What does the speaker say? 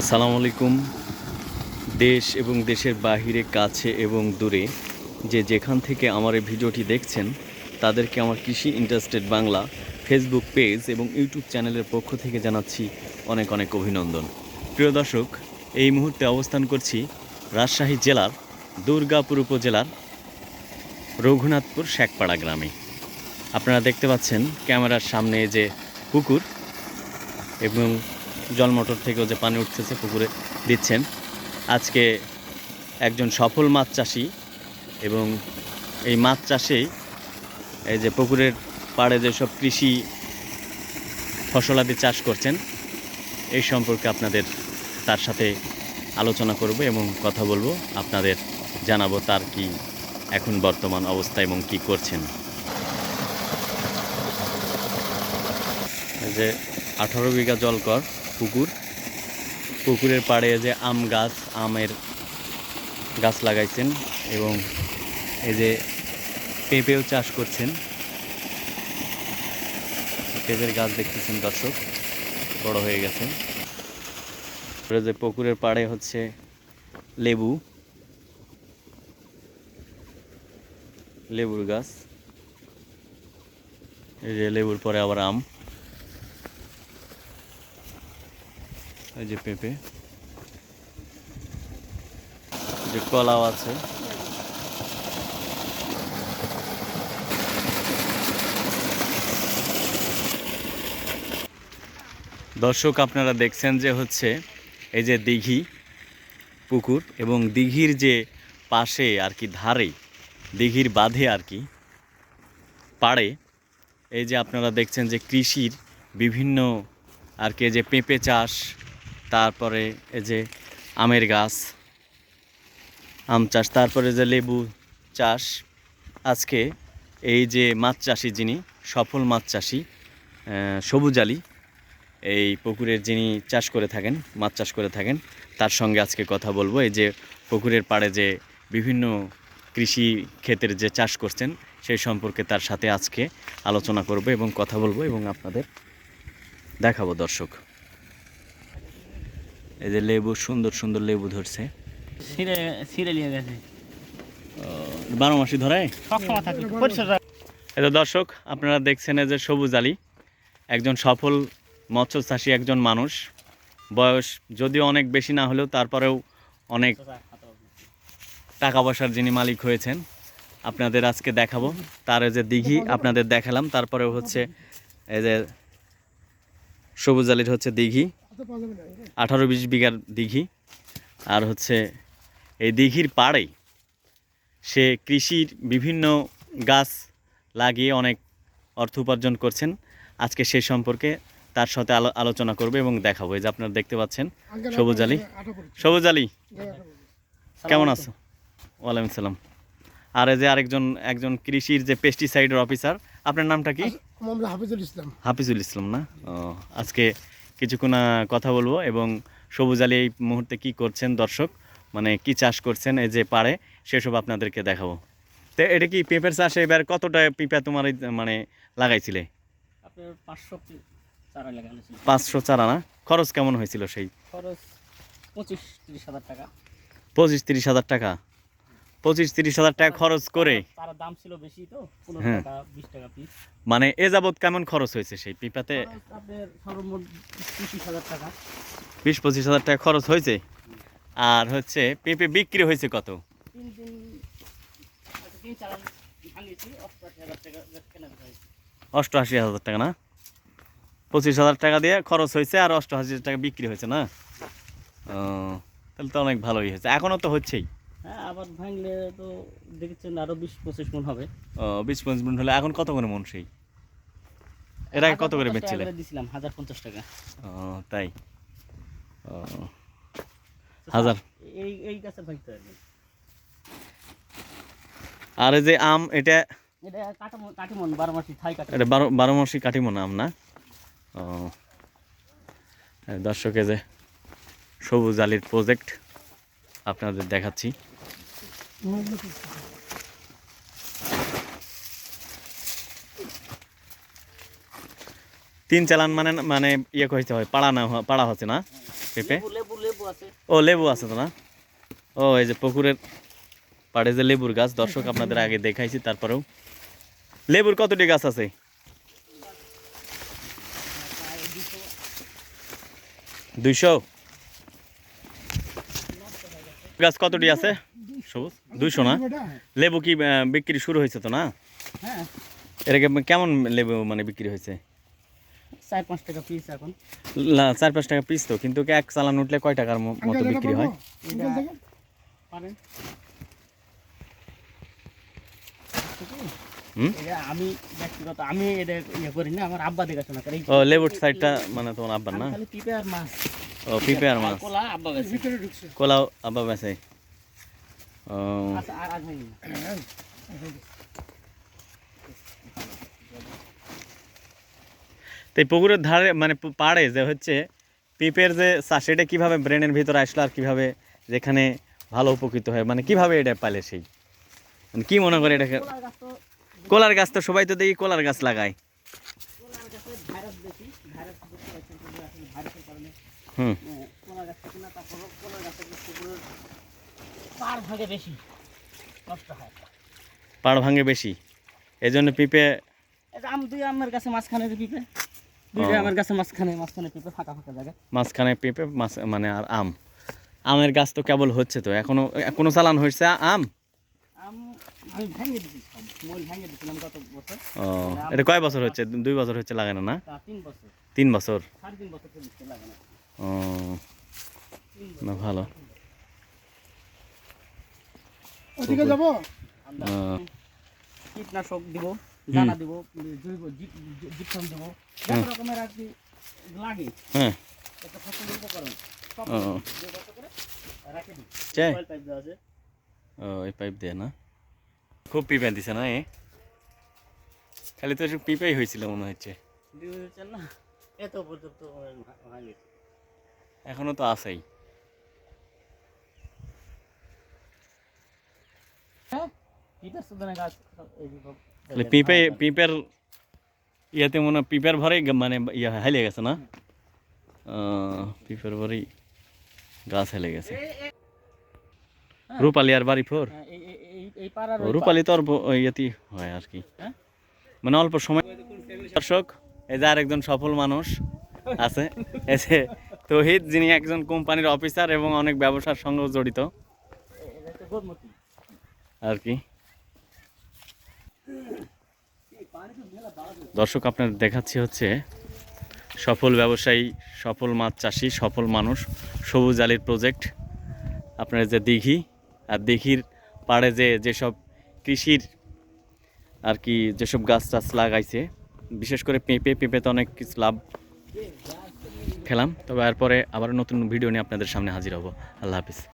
আসসালামু আলাইকুম। দেশ এবং দেশের বাহিরে, কাছে এবং দূরে যে যেখান থেকে আমার এই ভিডিওটি দেখছেন, তাদেরকে আমার কৃষি ইন্টারেস্টেড বাংলা ফেসবুক পেজ এবং ইউটিউব চ্যানেলের পক্ষ থেকে জানাচ্ছি অনেক অনেক অভিনন্দন। প্রিয় দর্শক, এই মুহূর্তে অবস্থান করছি রাজশাহী জেলার দুর্গাপুর উপজেলার রঘুনাথপুর শেখপাড়া গ্রামে। আপনারা দেখতে পাচ্ছেন ক্যামেরার সামনে যে পুকুর এবং জল মোটর থেকেও যে পানি উঠতেছে পুকুরে দিচ্ছেন। আজকে একজন সফল মাছ চাষি এবং এই মাছ চাষেই এই যে পুকুরের পাড়ে যেসব কৃষি ফসলাদি চাষ করছেন, এই সম্পর্কে আপনাদের তার সাথে আলোচনা করব এবং কথা বলব। আপনাদের জানাব তার কি এখন বর্তমান অবস্থা এবং কি করছেন। যে আঠারো বিঘা জলকর পুকুর। পুকুরের পাড়ে যে আম গাছ, আমের গাছ লাগাইছেন এবং এই যে পেঁপেও চাষ করছেন। পেঁপের গাছ দেখতেছেন দর্শক, বড় হয়ে গেছে। যে পুকুরের পাড়ে হচ্ছে লেবু। লেবুর গাছ। এই যে লেবুর পরে আবার আম। এই যে পেঁপে। যে কলাও আছে। দর্শক, আপনারা দেখছেন যে হচ্ছে এই যে দিঘি পুকুর এবং দিঘির যে পাশে আর কি ধারে, দিঘির বাঁধে আর কি পাড়ে, এই যে আপনারা দেখছেন যে কৃষির বিভিন্ন আর কি যে পেঁপে চাষ তারপরে এই যে আমের গাছ, আম চাষ, তারপরে যে লেবু চাষ। আজকে এই যে মাছ চাষি যিনি, সফল মাছ চাষি সবুজ আলী, এই পুকুরের যিনি চাষ করে থাকেন, মাছ চাষ করে থাকেন, তার সঙ্গে আজকে কথা বলব। এই যে পুকুরের পাড়ে যে বিভিন্ন কৃষি ক্ষেতের যে চাষ করছেন, সেই সম্পর্কে তার সাথে আজকে আলোচনা করব এবং কথা বলব এবং আপনাদের দেখাবো দর্শক। এই যে লেবু সুন্দর সুন্দর লেবু ধরছে। বারো মাসি ধরায়? থাকে এটা দর্শক আপনারা দেখছেন এই যে সবুজ আলী। একজন সফল মৎস্য চাষী একজন মানুষ। বয়স যদিও অনেক বেশি না হলেও তারপরেও অনেক টাকা পয়সার যিনি মালিক হয়েছেন আপনাদের আজকে দেখাবো। তার এই যে দিঘি আপনাদের দেখালাম। তারপরেও হচ্ছে এই যে সবুজ আলীর হচ্ছে দিঘি। আঠারো বিশ বিঘার দিঘি। আর হচ্ছে এই দিঘির পাড়েই সে কৃষির বিভিন্ন গাছ লাগিয়ে অনেক অর্থ উপার্জন করছেন। আজকে সে সম্পর্কে তার সাথে আলো- আলোচনা করবে এবং দেখাবো। এই যে আপনারা দেখতে পাচ্ছেন সবুজ আলী। সবুজ আলী কেমন আছো? ওয়ালাইকুম সালাম। আর এই যে আরেকজন একজন কৃষির যে পেস্টিসাইডের অফিসার আপনার নামটা কি? হাফিজুল ইসলাম। হাফিজুল ইসলাম না? ও আজকে কিছুক্ষণ কথা বলব এবং সবুজ আলী এই মুহূর্তে কি করছেন দর্শক? মানে কি চাষ করছেন এই যে পারে সেসব আপনাদেরকে দেখাবো। তো এটা কি পেঁপের চাষে এবার কতটা পেঁপা তোমার মানে লাগাইছিলে? পাঁচশো চারা না? খরচ কেমন হয়েছিল সেই? খরচ পঁচিশ তিরিশ হাজার টাকা। পঁচিশ তিরিশ হাজার টাকা। পঁচিশ তিরিশ হাজার টাকা খরচ করে। তার দাম ছিল বেশি তো হ্যাঁ। টাকা পিস মানে এ যাবৎ কেমন খরচ হয়েছে সেই পেঁপাতে? সর্বমোট পঁচিশ হাজার টাকা। বিশ পঁচিশ হাজার টাকা খরচ হয়েছে? আর হচ্ছে পেঁপে বিক্রি হয়েছে কত? হাজার টাকা অষ্টআশি হাজার টাকা না? পঁচিশ হাজার টাকা দিয়ে খরচ হয়েছে আর অষ্টআশি হাজার টাকা বিক্রি হয়েছে না? ও তাহলে তো অনেক ভালোই হয়েছে। এখনও তো হচ্ছেই। হ্যাঁ আবার ভাঙলে তো দেখেছেন আরও বিশ পঁচিশ মন হবে। ও বিশ পঁচিশ মিনিট হলে এখন কত করে মন সেই? এর আগে কত করে হাজার পঞ্চাশ টাকা বেচছিলে? করে দিছিলাম হাজার পঞ্চাশ টাকা। ও তাই? ও হাজার। এই এই গাছের ভাগতে হবে। আর এই যে আম এটা এটা কাটামন কাটিমন বারো মাসি থাই এটা বারো বারো মাসি আম না? ও দর্শকে যে সবুজ আলীর প্রজেক্ট আপনাদের দেখাচ্ছি। তিন চালান মানে মানে ইয়ে কইতে হয় পাড়া না পাড়া হচ্ছে না? পেঁপে? ও লেবু আছে তো না? ও এই যে পুকুরের পাড়ে যে লেবুর গাছ দর্শক আপনাদের আগে দেখাইছি তারপরেও। লেবুর কতটি গাছ আছে? দুইশো। গাছ কতটি আছে? সবুজ? দুইশো না? লেবু কি বিক্রি শুরু হয়েছে তো না? হ্যাঁ। এর আগে কেমন লেবু মানে বিক্রি হয়েছে? চার পাঁচ টাকা পিস এখন। লা- চার পাঁচ টাকা পিস তো কিন্তু এক চালান উঠলে কয় টাকার মতো বিক্রি হয়? আমি ব্যক্তিগত আমি এটা ইয়ে করি না আমার আব্বা দেখাশোনা করে। ও লেবুর সাইডটা মানে তোমার আব্বার না? খালি পিপে আর মাছ। ও পিঁপে আর মাছ। কলা আব্বা গেছে কোলাও আব্বা বেছে ও আচ্ছা আর আজ হয়নি তো এই পুকুরের ধারে মানে পাড়ে যে হচ্ছে পিঁপের যে চাষ এটা কীভাবে ব্রেনের ভিতরে আসলো আর কীভাবে যেখানে ভালো উপকৃত হয়? মানে কীভাবে এটা পালে সেই? মানে কি মনে করে এটাকে? কলার গাছ তো সবাই তো দেখি কলার গাছ লাগায়। কলার গাছে ভাইরাস বেশি ভাইরাস বেশি আছে কিন্তু আসলে ভাইরাসের কারণে হুম আহ, কলার গাছটা কিনা তারপর কলার গাছের পুকুরের পার ভাগে বেশি। নষ্ট হয়। পাড় ভাঙে বেশি। এই জন্য পিঁপে আম দুই আমের গাছে মাঝখানে যে পিঁপে দুইটা। আমের গাছে মাঝখানে মাঝখানে পিঁপে ফাঁকা ফাঁকা জায়গা মাঝখানে পেঁপে মাছ মানে আর আম। আমের গাছ তো কেবল হচ্ছে তো এখনও কোনো চালান হয়েছে আম? ভেঙে ভেঙে গত বছর। ও এটা কয় বছর হচ্ছে? দুই বছর হচ্ছে লাগানো না তিন বছর। তিন বছর? সাড়ে তিন বছর লাগানো ও না ভালো। ওদিকে যাব? ও, কীটনাশক দিব দানা দিব জৈব জীবন দিব। যত রকমের আর কি লাগে হ্যাঁ। একটা ফসলের উপকরণ সব ও। জৈব রাখে দিই। পাইপ দেওয়া আছে। ও এই পাইপ দিয়ে না? খুব পিপে দিছে না এ? খালি তো শুধু পিপেই হয়েছিল মনে হচ্ছে। এত পর্যন্ত হয়নি। এখনও তো আছেই হ্যাঁ পিতার সুদানে গাছ এই যে সব তাহলে পিপে পিপের ইয়াতে মনে পিপের ভরে মানে ইয়া হেলে গেছে না পিপের ভরেই গাছ হেলে গেছে রূপালি আর বাড়ি ফোর রূপালি তো আর ইয়েতেই হয় আর কি? মানে অল্প সময় দর্শক এই যে আরেকজন সফল মানুষ আছে এসে তহিদ যিনি একজন কোম্পানির অফিসার এবং অনেক ব্যবসার সঙ্গেও জড়িত। আর কি। দর্শক, আপনার দেখাচ্ছি হচ্ছে সফল ব্যবসায়ী, সফল মাছ চাষি, সফল মানুষ, সবুজ আলীর প্রজেক্ট আপনার যে দিঘি, আর দিঘির পাড়ে যে যেসব কৃষির আর কি যেসব গাছ টাছ লাগাইছে, বিশেষ করে পেঁপে পেঁপেতে অনেক কিছু লাভ খেলাম। তবে এরপরে আবার নতুন ভিডিও নিয়ে আপনাদের সামনে হাজির হব। আল্লাহ হাফিজ।